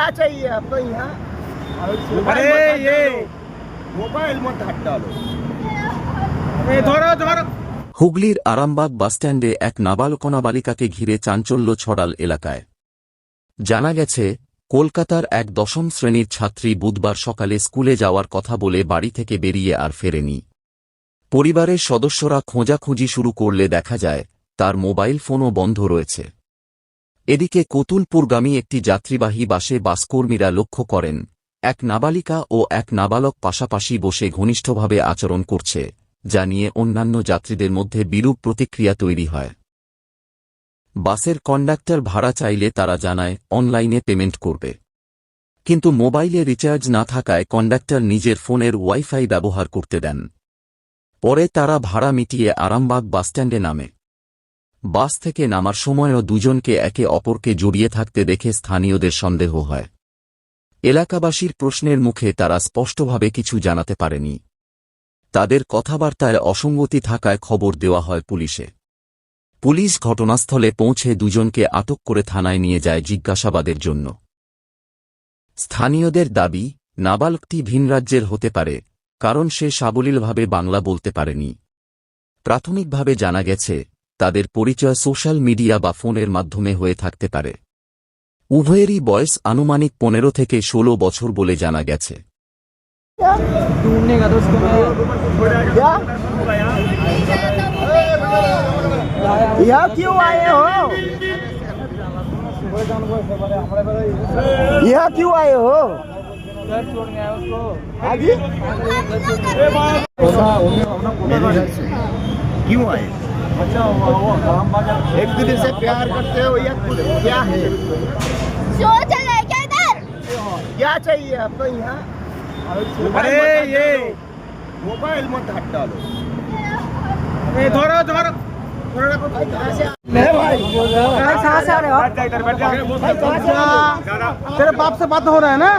क्या चाहिए आपको यहाँ अरे ये मोबाइल मत हट डालो ये ধরো ধরো হুগলির আরামবাগ বাসস্ট্যান্ডে এক নাবালকনা বালিকাকে ঘিরে চাঞ্চল্য ছড়াল এলাকায় জানা গেছে কলকাতার এক দশম শ্রেণীর ছাত্রী বুধবার সকালে স্কুলে যাওয়ার কথা বলে বাড়ি থেকে বেরিয়ে আর ফেরেনি পরিবারের সদস্যরা খোঁজাখুঁজি শুরু করলে দেখা যায় তার মোবাইল ফোনও বন্ধ রয়েছে এদিকে কতুলপুরগামী একটি যাত্রীবাহী বাসে বাসকর্মীরা লক্ষ্য করেন, এক নাবালিকা ও এক নাবালক পাশাপাশি বসে ঘনিষ্ঠভাবে আচরণ করছে, যা নিয়ে অন্যান্য যাত্রীদের মধ্যে বিরূপ প্রতিক্রিয়া তৈরি হয়। বাসের কন্ডাক্টর ভাড়া চাইলে তারা জানায়, অনলাইনে পেমেন্ট করবে। কিন্তু মোবাইলে রিচার্জ না থাকায় কন্ডাক্টর নিজের ফোনের ওয়াইফাই ব্যবহার করতে দেন। পরে তারা ভাড়া মিটিয়ে আরামবাগ বাসস্ট্যান্ডে নামে। বাস থেকে নামার সময়ও দুজনকে একে অপরকে জড়িয়ে থাকতে দেখে স্থানীয়দের সন্দেহ হয়। এলাকাবাসীর প্রশ্নের মুখে তারা স্পষ্টভাবে কিছু জানাতে পারেনি। তাদের কথাবার্তায় অসঙ্গতি থাকায় খবর দেওয়া হয় পুলিশে। পুলিশ ঘটনাস্থলে পৌঁছে দুজনকে আটক করে থানায় নিয়ে যায় জিজ্ঞাসাবাদের জন্য। স্থানীয়দের দাবি, নাবালকটি ভিন রাজ্যের হতে পারে, কারণ সে সাবলীলভাবে বাংলা বলতে পারেনি। প্রাথমিকভাবে জানা গেছে তাদের পরিচয় সোশ্যাল মিডিয়া বা ফোনের মাধ্যমে হয়ে থাকতে পারে উভয়েরই বয়স আনুমানিক পনেরো থেকে ষোলো বছর বলে জানা গেছে ढूंढने का तो उसको मैं क्या यहाँ क्यों आए हो यहाँ क्यों आए हो घर छोड़ गया है उसको आगे क्यों आए अच्छा वो वो काम एक दूसरे से प्यार करते हो या कुछ- क्या है? जो चल क्या इधर? क्या चाहिए आपको यहाँ? अरे ये मोबाइल मत हट डालो धरो धरो कहाँ से आ रहे हो? बैठ बैठ जा। भाई कहाँ से आ रहे हो? तेरे बाप से बात हो रहा है ना?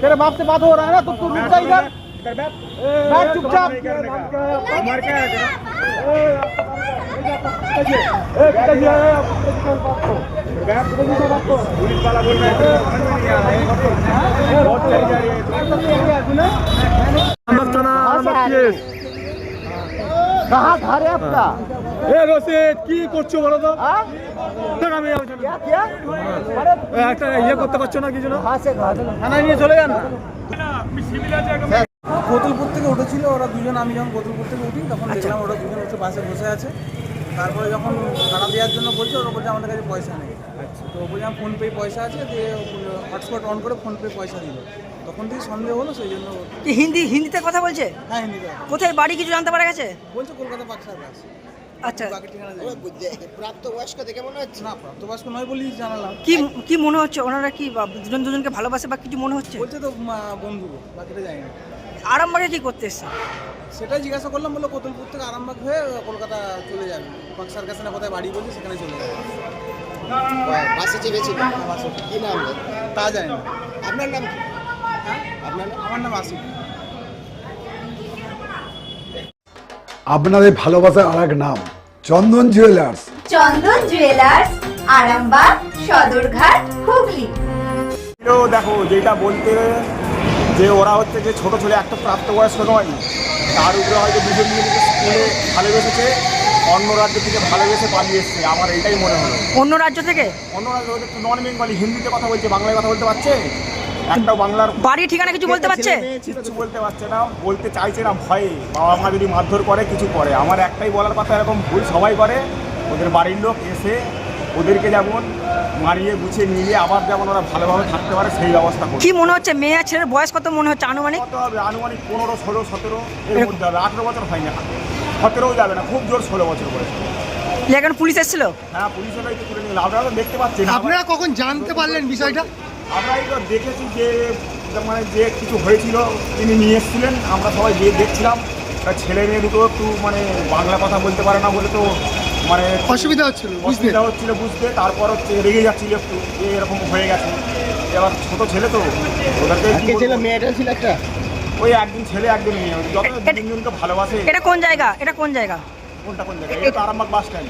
तेरे बाप से बात हो रहा है ना? तो तू रुक जा इधर। बैठ चुपचाप मर क्या है कहाँ घर है आपका এ রশিদ কি করছো বলো তো हाँ? দেখ আমি क्या क्या अरे এ, একটা ইয়ে করতে পারছো না কিছু না कहाँ से घर থানায় নিয়ে চলে যান না কতুলপুর থেকে উঠেছিল ওরা দুজন আমি যখন কতুলপুর থেকে উঠি তখন দেখলাম ওরা দুজন উঠে বাসে বসে আছে। তারপরে যখন ভাড়া দেওয়ার জন্য বলছে ওরা বলছে আমাদের কাছে পয়সা নেই। তো বলছে আমার ফোনপে পয়সা আছে দিয়ে হটস্পট অন করে ফোনপে পয়সা দিল। তখন থেকে সন্দেহ হলো সেই জন্য কি হিন্দি হিন্দিতে কথা বলছে? হ্যাঁ হিন্দিতে কোথায় বাড়ি কিছু জানতে পারা গেছে? বলছে কলকাতা বাক্সার বাস আচ্ছা। বাকি ঠিকানা জানি না। প্রাপ্ত বয়স্ক দেখে মনে হচ্ছে? না প্রাপ্তবয়স্ক নয় বলেই জানালাম। কি কি মনে হচ্ছে? ওনারা কি বা দুজন দুজনকে ভালোবাসে বা কিছু মনে হচ্ছে? বলছে তো বন্ধু বাকিটা জানি না। আরামবাগে কি করতে এসছে? সেটাই জিজ্ঞাসা করলাম বলল কতুলপুর থেকে আরামবাগ হয়ে কলকাতা চলে যাবে। বাক্সার কাছে না কোথায় বাড়ি বলছে সেখানে চলে যাবে। বাসে চেপেছিল? কি নাম তা জানি না। আপনার নাম কি? হ্যাঁ? আপনার আমার নাম আসিফ। আপনাদের ভালোবাসার আর এক নাম চন্দন জুয়েলার্স চন্দন জুয়েলার্স আরামবাগ সদরঘাট হুগলি। দেখো যেটা বলতে যে ওরা হচ্ছে যে ছোটো ছেলে একটা প্রাপ্তবয়স্ক নয় তার উপরে হয়তো দুজন মিলে স্কুলে ভালোবেসেছে অন্য রাজ্য থেকে ভালোবেসে পালিয়ে এসছে আমার এটাই মনে হলো অন্য রাজ্য থেকে? অন্য রাজ্য হচ্ছে নন বেঙ্গলি হিন্দিতে কথা বলছে বাংলায় কথা বলতে পারছে? একটা বাংলার বাড়ি ঠিকানা কিছু বলতে পারছে? কিছু বলতে পারছে না বলতে চাইছে না ভয়ে। বাবা মা যদি মারধর করে কিছু করে। আমার একটাই বলার কথা এরকম ভুল সবাই করে। ওদের বাড়ির লোক এসে ওদেরকে যেমন মারিয়ে গুছিয়ে নিয়ে আবার যেমন ওরা ভালোভাবে থাকতে পারে সেই ব্যবস্থা করবে কি মনে হচ্ছে মেয়ে আর ছেলের বয়স কত মনে হচ্ছে আনুমানিক? কত হবে? আনুমানিক পনেরো ষোলো সতেরো এর মধ্যে হবে। আঠেরো বছর হয় না সতেরোও যাবে না খুব জোর ষোলো বছর বয়স। এখন পুলিশ এসেছিল? হ্যাঁ তুলে নিল আপনারা তো দেখতে পাচ্ছেন। আপনারা কখন জানতে পারলেন বিষয়টা? আমরাই তো দেখেছি যে মানে যে কিছু হয়েছিল তিনি নিয়ে এসেছিলেন। আমরা সবাই গিয়ে দেখছিলাম ছেলে মেয়ে দুটো একটু মানে বাংলা কথা বলতে পারে না বলে তো মানে অসুবিধা হচ্ছিল বুঝতে অসুবিধা হচ্ছিল বুঝতে তারপর হচ্ছে রেগে যাচ্ছিল একটু যে এরকম হয়ে গেছে। এবার ছোট ছেলে তো ওদেরকে ছিল মেয়েটা ছিল একটা? ওই একদিন ছেলে একদিন মেয়ে যত তিনজনকে ভালোবাসে। এটা কোন জায়গা? এটা কোন জায়গা? কোনটা কোন জায়গা? এটা তো আরামবাগ বাস স্ট্যান্ড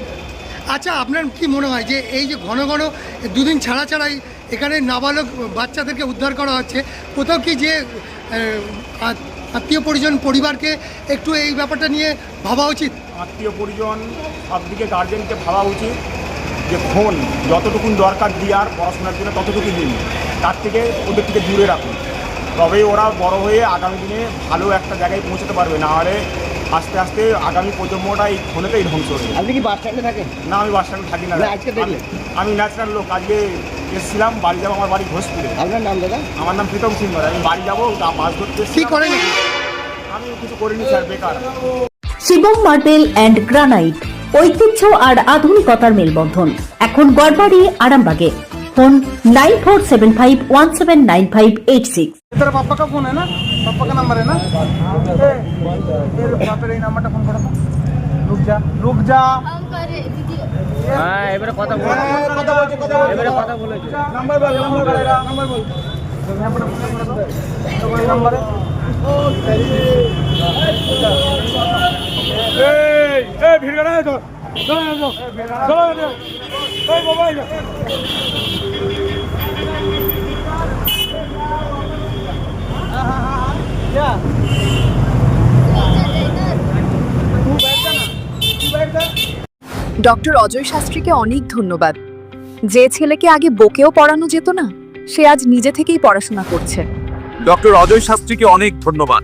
আচ্ছা আপনার কি মনে হয় যে এই যে ঘন ঘন দুদিন ছাড়া ছাড়াই এখানে নাবালক বাচ্চাদেরকে উদ্ধার করা হচ্ছে কোথাও কি যে আত্মীয় পরিজন পরিবারকে একটু এই ব্যাপারটা নিয়ে ভাবা উচিত? আত্মীয় পরিজন সব দিকে গার্জেনকে ভাবা উচিত যে ফোন যতটুকুন দরকার দেওয়ার পড়াশোনার জন্য ততটুকু দিন। তার থেকে ওদের থেকে দূরে রাখুন। তবেই ওরা বড় হয়ে আগামী দিনে ভালো একটা জায়গায় পৌঁছতে পারবে। না হলে আস্তে আস্তে আগামী প্রজন্মটা এই ফোনেতেই ধ্বংস হয়ে যাবে। আপনি কি বাস স্ট্যান্ডে থাকেন? না আমি বাস স্ট্যান্ডে থাকি না। আজকে দেখলেন? আমি- ন্যাচারাল লোক। আজকে এসেছিলাম বাড়ি যাব আমার বাড়ি ঘোষপুরে। আপনার নাম দাদা? আমার নাম প্রীতম সিং। আমি বাড়ি যাব বাস ধরতে কি। করেন? আমি কিছু করিনি স্যার বেকার। শিবম মার্বেল অ্যান্ড গ্রানাইট ঐতিহ্য আর আধুনিকতার মেলবন্ধন। এখন গড়বাড়ি আরামবাগে। Phone nine four seven five one seven nine five eight six বল। বল বল বল নাম্বার বল। নাম্বার বল নাম্বার বল নাম্বার বল নাম্বার ভিড় করা চলো চলো চলো এই ডক্টর অজয় শাস্ত্রীকে অনেক ধন্যবাদ। যে ছেলেকে আগে বকেও পড়ানো যেত না সে আজ নিজে থেকেই পড়াশোনা করছে। ডক্টর অজয় শাস্ত্রীকে অনেক ধন্যবাদ।